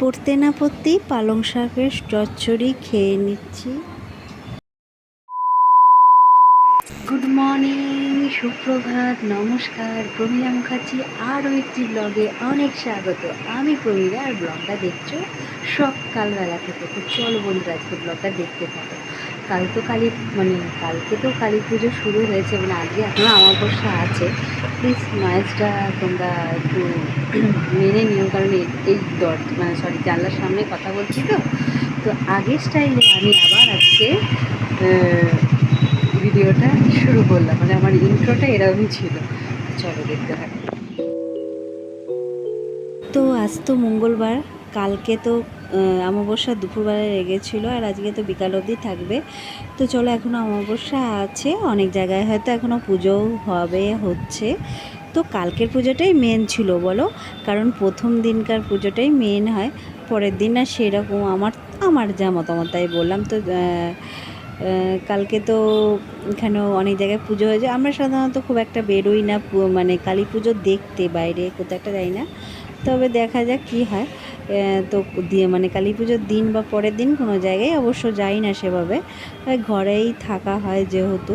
পড়তে না পড়তেই পালং শাকের চচ্চড়ি খেয়ে নিচ্ছি। গুড মর্নিং সুপ্রভাত, নমস্কার। প্রমীলা মুখার্জি আরও একটি ব্লগে অনেক স্বাগত। আমি প্রমীলা, আর ব্লগটা দেখছ সকালবেলা থেকে। তো চলো বন্ধুরা, আজকে ব্লগটা দেখতে থাকো। কাল তো কালী মানে কালকে তো কালী পুজো শুরু হয়েছে মানে আজকে এখনও অমাবস্যা আছে। প্লিজ নয়েজটা তোমরা একটু মেনে নিও, কারণ এই- দর মানে সরি জানলার সামনে কথা বলছি তো। তো আগের স্টাইলে আমি আবার আজকে ভিডিওটা শুরু করলাম মানে আমার ইন্ট্রোটা এরকমই ছিল। চলো দেখতে থাকো। তো আজ তো মঙ্গলবার, কালকে তো অমাবস্যা দুপুরবেলা লেগেছিলো আর আজকে তো বিকাল অবধি থাকবে। তো চলো এখনও অমাবস্যা আছে, অনেক জায়গায় হয়তো এখনও পুজোও হবে, হচ্ছে। তো কালকের পুজোটাই মেন ছিল বলো, কারণ প্রথম দিনকার পুজোটাই মেন হয়। পরের দিন আর সেরকম আমার আমার যা মতামত তাই বললাম। তো কালকে তো এখানেও অনেক জায়গায় পুজো হয়েছে। আমরা সাধারণত খুব একটা বেরোই না মানে কালী পুজো দেখতে বাইরে, কোথাও একটা যাই না। তবে দেখা যাক কী হয়। তো দিয়ে মানে কালী পুজোর দিন বা পরের দিন কোনো জায়গায় অবশ্য যাই না সেভাবে। ঘরেই থাকা হয় যেহেতু।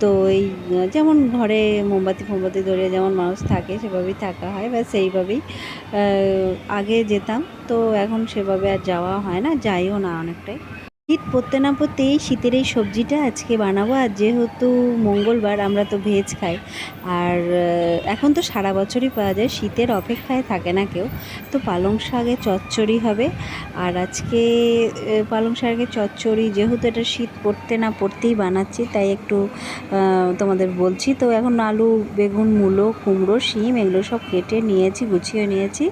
তো এই, যেমন ঘরে মোমবাতি ফোমবাতি ধরে যেমন মানুষ থাকে সেভাবেই থাকা হয় বা সেইভাবেই আগে যেতাম। তো এখন সেভাবে আর যাওয়া হয় না, যাইও না অনেকটাই। শীত পড়তে না পড়তেই শীতের এই সবজিটা আজকে বানাবো। আর যেহেতু মঙ্গলবার, আমরা তো ভেজ খাই। আর এখন তো সারা বছরই পাওয়া যায়, শীতের অপেক্ষায় থাকে না কেউ। তো পালং শাকে চচ্চড়ি হবে। আর আজকে পালং শাকে চচ্চড়ি, যেহেতু এটা শীত পড়তে না পড়তেই বানাচ্ছি, তাই একটু তোমাদের বলছি। তো এখন আলু, বেগুন, মূলো, কুমড়ো, শিম, এগুলো সব কেটে নিয়েছি, গুছিয়ে নিয়েছি।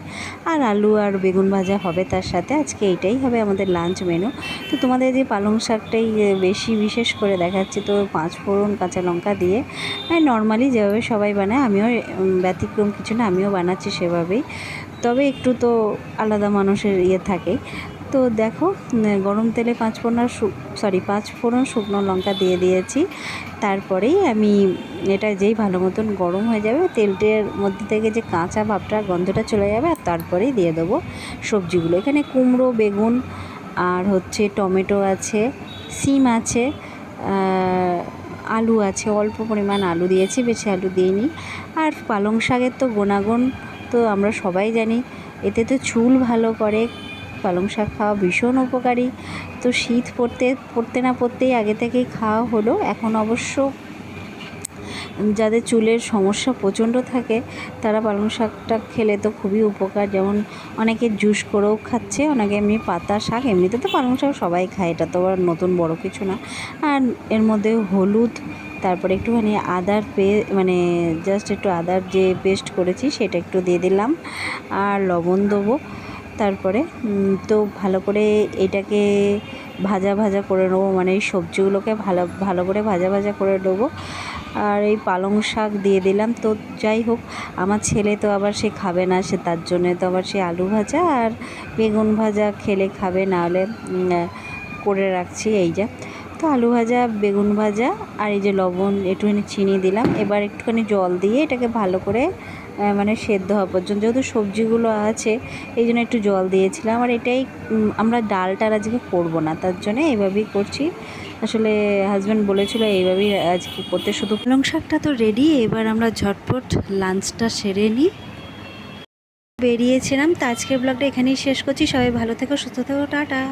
আর আলু আর বেগুন ভাজা হবে তার সাথে। আজকে এইটাই হবে আমাদের লাঞ্চ মেনু। তো তোমাদের যে পালং শাকটাই বেশি বিশেষ করে দেখাচ্ছি তো পাঁচ ফোড়ন কাঁচা লঙ্কা দিয়ে। নর্মালি যেভাবে সবাই বানায়, আমিও ব্যতিক্রম কিছু না, আমিও বানাচ্ছি সেভাবেই। তবে একটু তো আলাদা মানুষের ইয়ে থাকে। তো দেখো গরম তেলে পাঁচ ফোড়ন সরি পাঁচ ফোড়ন শুকনো লঙ্কা দিয়ে দিয়েছি। তারপরেই আমি, এটা যেই ভালো মতন গরম হয়ে যাবে, তেলটের মধ্যে থেকে যে কাঁচা ভাবটা, গন্ধটা চলে যাবে, আর তারপরেই দিয়ে দেবো সবজিগুলো। এখানে কুমড়ো, বেগুন আর হচ্ছে টমেটো আছে, সিম আছে আলু আছে, অল্প পরিমাণ আলু দিয়েছি, বেশি আলু দিইনি। আর পালং শাকের তো গুণাগুণ, তো আমরা সবাই জানি, এতে তো চুল ভালো করে, পালং শাক খাওয়া ভীষণ উপকারী। তো শীত পড়তে পড়তে না পড়তেই আগে থেকেই খাওয়া হলো, এখন অবশ্য যাদের চুলের সমস্যা প্রচণ্ড থাকে, তারা পালং শাকটা খেলে তো খুবই উপকার। যেমন অনেকে জুস করেও খাচ্ছে, অনেকে এমনি পাতা শাক, এমনিতে তো পালং শাক সবাই খায়, এটা তো আবার নতুন বড় কিছু না। আর এর মধ্যে হলুদ, তারপরে একটুখানি আদার পে মানে জাস্ট একটু আদার যে পেস্ট করেছি, সেটা একটু দিয়ে দিলাম। আর লবণ দেবো, তারপরে তো ভালো করে এটাকে ভাজা ভাজা করে নেব মানে এই সবজিগুলোকে ভালো ভালো করে ভাজা ভাজা করে নেব। আর এই পালং শাক দিয়ে দিলাম, তো যাই হোক, আমার ছেলে তো আবার সে খাবে না, সে তার জন্যে তো আবার সে আলু ভাজা আর বেগুন ভাজা খেলে খাবে, নাহলে করে রাখছি, এই যা। তো আলু ভাজা, বেগুন ভাজা আর এই যে লবণ একটুখানি চিনি দিলাম। এবার একটুখানি জল দিয়ে এটাকে ভালো করে মানে সেদ্ধ হওয়া পর্যন্ত। যেহেতু সবজিগুলো আছে, এই জন্য একটু জল দিয়েছিলাম। আর এটাই আমরা ডালটা আজকে করব না, তার জন্য এইভাবেই করছি। আসলে হাজব্যান্ড বলেছিল এইভাবেই আজকে করতে, শুধু পালং শাকটা তো রেডি এবার আমরা ঝটপট লাঞ্চটা সেরে নিই বেরিয়েছিলাম, তো আজকের ব্লগটা এখানেই শেষ করছি। সবাই ভালো থেকো, সুস্থ থেকো, টাটা।